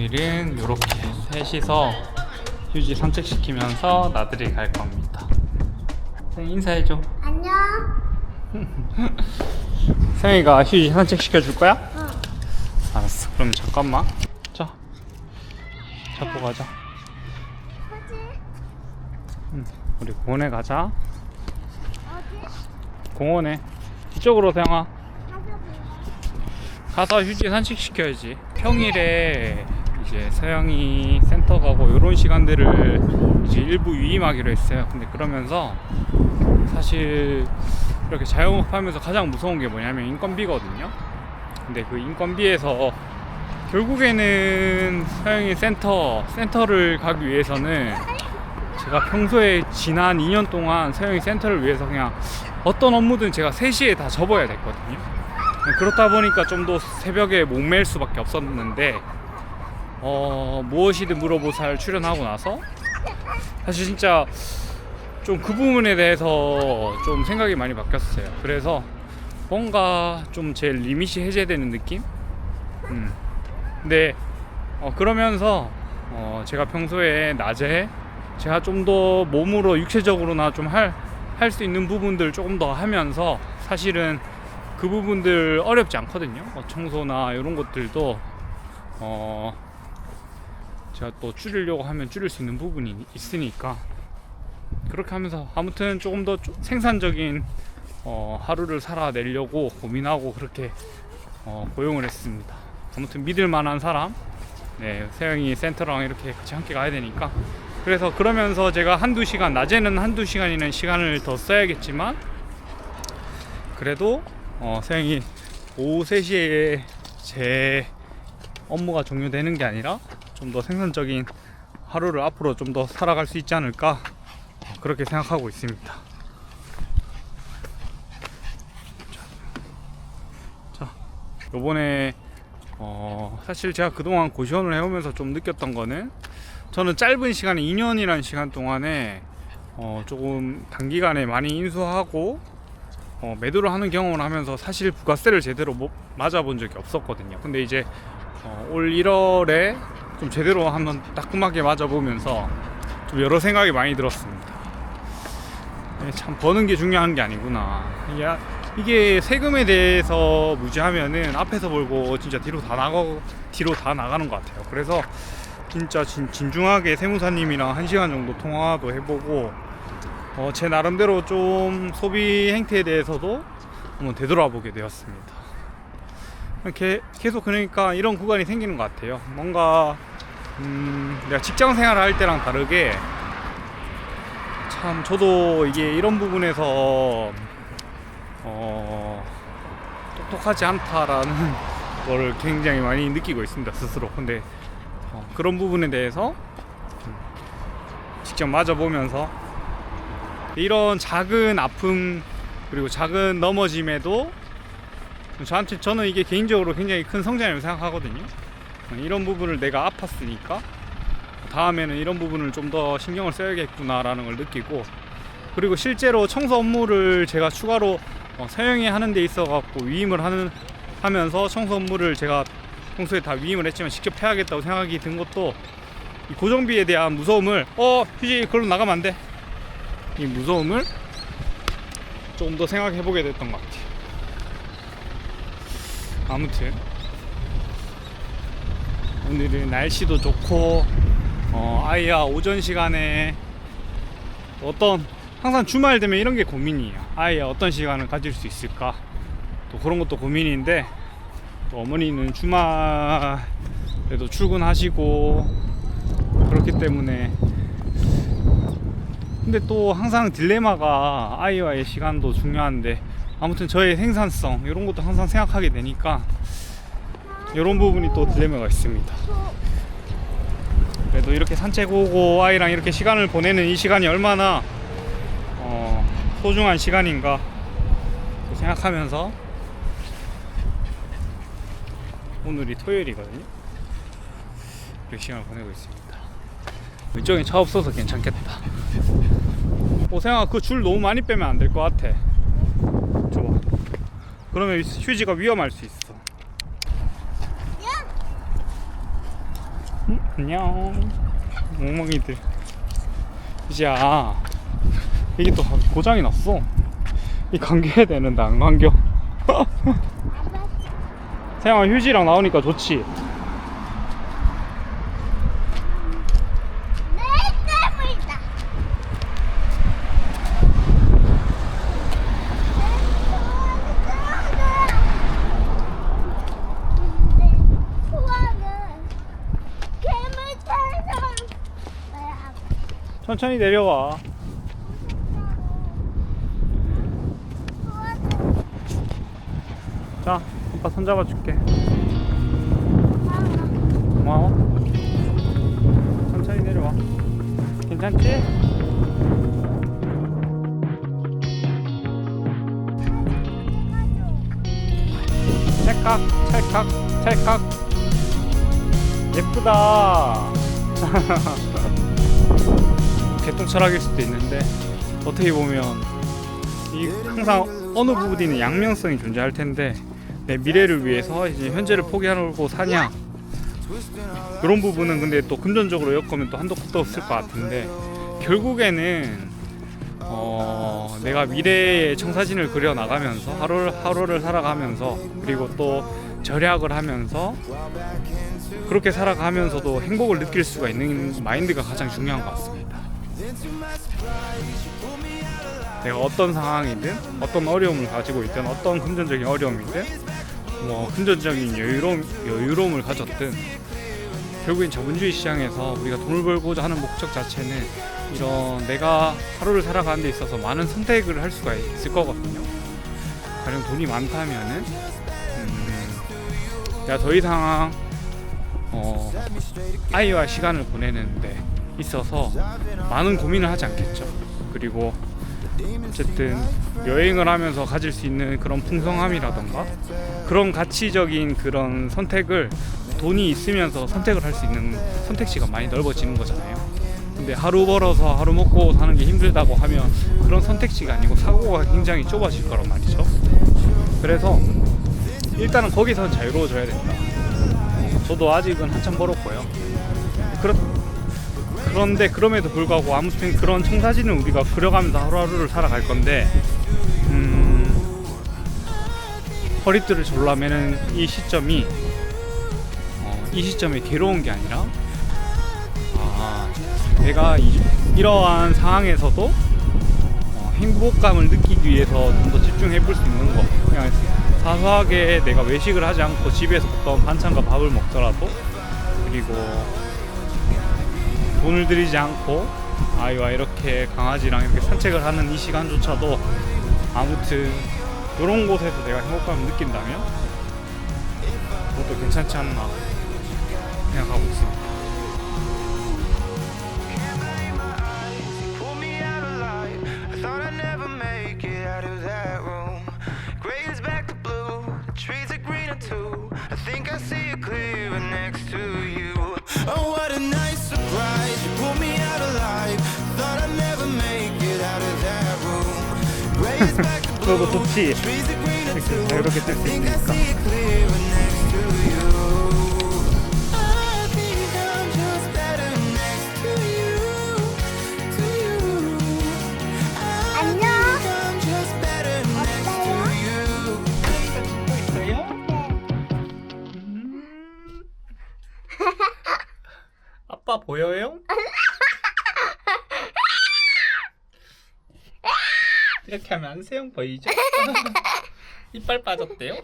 오늘은 이렇게 셋이서 휴지 산책시키면서 나들이 갈 겁니다. 생 인사해줘. 안녕. 생이가 휴지 산책시켜 줄 거야? 응. 알았어. 그럼 잠깐만. 자, 잡고 가자. 응. 우리 공원에 가자. 공원에. 이쪽으로 봐. 가서 휴지 산책시켜야지. 평일에 이제 서영이 센터 가고 이런 시간들을 이제 일부 위임하기로 했어요. 근데 그러면서 사실 이렇게 자영업 하면서 가장 무서운 게 뭐냐면 인건비거든요. 근데 그 인건비에서 결국에는 서영이 센터 센터를 가기 위해서는 제가 평소에 지난 2년 동안 서영이 센터를 위해서 그냥 어떤 업무든 제가 3시에 다 접어야 됐거든요. 그렇다 보니까 좀 더 새벽에 목매일 수밖에 없었는데 어, 무엇이든 물어보살 출연하고 나서 사실 진짜 좀 그 부분에 대해서 좀 생각이 많이 바뀌었어요. 그래서 뭔가 좀 제 리밋이 해제되는 느낌? 음. 근데 어, 그러면서 어, 제가 평소에 낮에 제가 좀 더 몸으로 육체적으로나 좀 할 할 수 있는 부분들 조금 더 하면서 사실은 그 부분들 어렵지 않거든요. 뭐 청소나 이런 것들도 어 제가 또 줄이려고 하면 줄일 수 있는 부분이 있으니까 그렇게 하면서 아무튼 조금 더좀 생산적인 어 하루를 살아내려고 고민하고 그렇게 어 고용을 했습니다. 아무튼 믿을 만한 사람, 네 세영이 센터랑 이렇게 같이 함께 가야 되니까 그래서 그러면서 제가 한두 시간 낮에는 한두 시간이는 시간을 더 써야겠지만 그래도 어, 서영이 오후 3시에 제 업무가 종료되는 게 아니라 좀 더 생산적인 하루를 앞으로 좀 더 살아갈 수 있지 않을까 어, 그렇게 생각하고 있습니다. 자, 요번에 어, 사실 제가 그동안 고시원을 해오면서 좀 느꼈던 거는 저는 짧은 시간에 2년이라는 시간 동안에 어, 조금 단기간에 많이 인수하고 어, 매도를 하는 경험을 하면서 사실 부가세를 제대로 못 맞아본 적이 없었거든요. 근데 이제 어, 올 1월에 좀 제대로 한번 따끔하게 맞아보면서 좀 여러 생각이 많이 들었습니다. 예, 참 버는 게 중요한 게 아니구나. 이게, 이게 세금에 대해서 무지하면은 앞에서 벌고 진짜 뒤로 다 나가 뒤로 다 나가는 것 같아요. 그래서 진짜 진, 진중하게 세무사님이랑 한 시간 정도 통화도 해보고 어, 제 나름대로 좀 소비 행태에 대해서도 한번 되돌아보게 되었습니다. 이렇게 계속 그러니까 이런 구간이 생기는 것 같아요. 뭔가 음, 내가 직장 생활을 할 때랑 다르게 참 저도 이게 이런 부분에서 어, 똑똑하지 않다라는 걸 굉장히 많이 느끼고 있습니다 스스로. 근데 어, 그런 부분에 대해서 음, 직접 맞아보면서 이런 작은 아픔 그리고 작은 넘어짐에도 저한테 저는 이게 개인적으로 굉장히 큰 성장이라고 생각하거든요. 이런 부분을 내가 아팠으니까 다음에는 이런 부분을 좀 더 신경을 써야겠구나라는 걸 느끼고 그리고 실제로 청소 업무를 제가 추가로 어, 서영이 하는 데 있어 갖고 위임을 하는 하면서 청소 업무를 제가 평소에 다 위임을 했지만 직접 해야겠다고 생각이 든 것도 이 고정비에 대한 무서움을 어 휴지 그걸로 나가면 안 돼. 이 무서움을 조금 더 생각해 보게 됐던 것 같아요. 아무튼 오늘은 날씨도 좋고 어, 아이야 오전 시간에 어떤 항상 주말 되면 이런 게 고민이에요. 아이야 어떤 시간을 가질 수 있을까? 또 그런 것도 고민인데 또 어머니는 주말에도 출근하시고 그렇기 때문에 근데 또 항상 딜레마가 아이와의 시간도 중요한데 아무튼 저의 생산성 이런 것도 항상 생각하게 되니까 이런 부분이 또 딜레마가 있습니다. 그래도 이렇게 산책 오고 아이랑 이렇게 시간을 보내는 이 시간이 얼마나 어, 소중한 시간인가 또 생각하면서 오늘이 토요일이거든요. 이렇게 시간을 보내고 있습니다. 이쪽엔 차 없어서 괜찮겠다. 오생아 그 줄 너무 많이 빼면 안 될 것 같아. 줘봐. 그러면 휴지가 위험할 수 있어. 음, 안녕. 멍멍이들. 이제야 이게 또 고장이 났어. 이 감겨야 되는데 안 감겨. 세영아 휴지랑 나오니까 좋지. 내 때문이다. 근데 소화는 괴물처럼 뭐야, 천천히 내려와. 자, 아빠 손 잡아 줄게. 엄마가 고마워. 천천히 내려와. 괜찮지? 찰칵, 찰칵, 찰칵. 예쁘다. 개똥 철학일 수도 있는데 어떻게 보면 이 항상 어느 부분에는 양면성이 존재할 텐데 내 미래를 위해서 이제 현재를 포기하고 사냐 그런 부분은 근데 또 금전적으로 엮으면 또 한도 끝도 없을 것 같은데 결국에는 어, 내가 미래의 청사진을 그려 나가면서 하루를 하루를 살아가면서 그리고 또 절약을 하면서 그렇게 살아가면서도 행복을 느낄 수가 있는 마인드가 가장 중요한 것 같습니다. 내가 어떤 상황이든 어떤 어려움을 가지고 있든 어떤 금전적인 어려움이든 뭐 금전적인 여유로움 여유로움을 가졌든 결국엔 자본주의 시장에서 우리가 돈을 벌고자 하는 목적 자체는 이런 내가 하루를 살아가는 데 있어서 많은 선택을 할 수가 있을 거거든요. 가령 돈이 많다면은 음, 내가 더 이상 어, 아이와 시간을 보내는 데 있어서 많은 고민을 하지 않겠죠. 그리고 어쨌든 여행을 하면서 가질 수 있는 그런 풍성함이라던가 그런 가치적인 그런 선택을 돈이 있으면서 선택을 할 수 있는 선택지가 많이 넓어지는 거잖아요. 근데 하루 벌어서 하루 먹고 사는 게 힘들다고 하면 그런 선택지가 아니고 사고가 굉장히 좁아질 거란 말이죠. 그래서 일단은 거기서 자유로워져야 된다. 저도 아직은 한참 벌었고요. 그렇, 그런데 그럼에도 불구하고 아무튼 그런 청사진을 우리가 그려가면서 하루하루를 살아갈 건데 음, 허리띠를 졸라매는 이 시점이 어, 이 시점이 괴로운 게 아니라 아, 내가 이, 이러한 상황에서도 어, 행복감을 느끼기 위해서 좀 더 집중해 볼 수 있는 거. 그냥 사소하게 내가 외식을 하지 않고 집에서 어떤 반찬과 밥을 먹더라도 그리고 돈을 들이지 않고 아이와 이렇게 강아지랑 이렇게 산책을 하는 이 시간조차도 아무튼 이런 곳에서 내가 행복감을 느낀다면 그것도 괜찮지 않나 생각하고 있습니다. 너도 좋지? 이렇게. 자유롭게 뛸수 있으니까. next to 이렇게 하면 안세영 보이죠? 이빨 빠졌대요?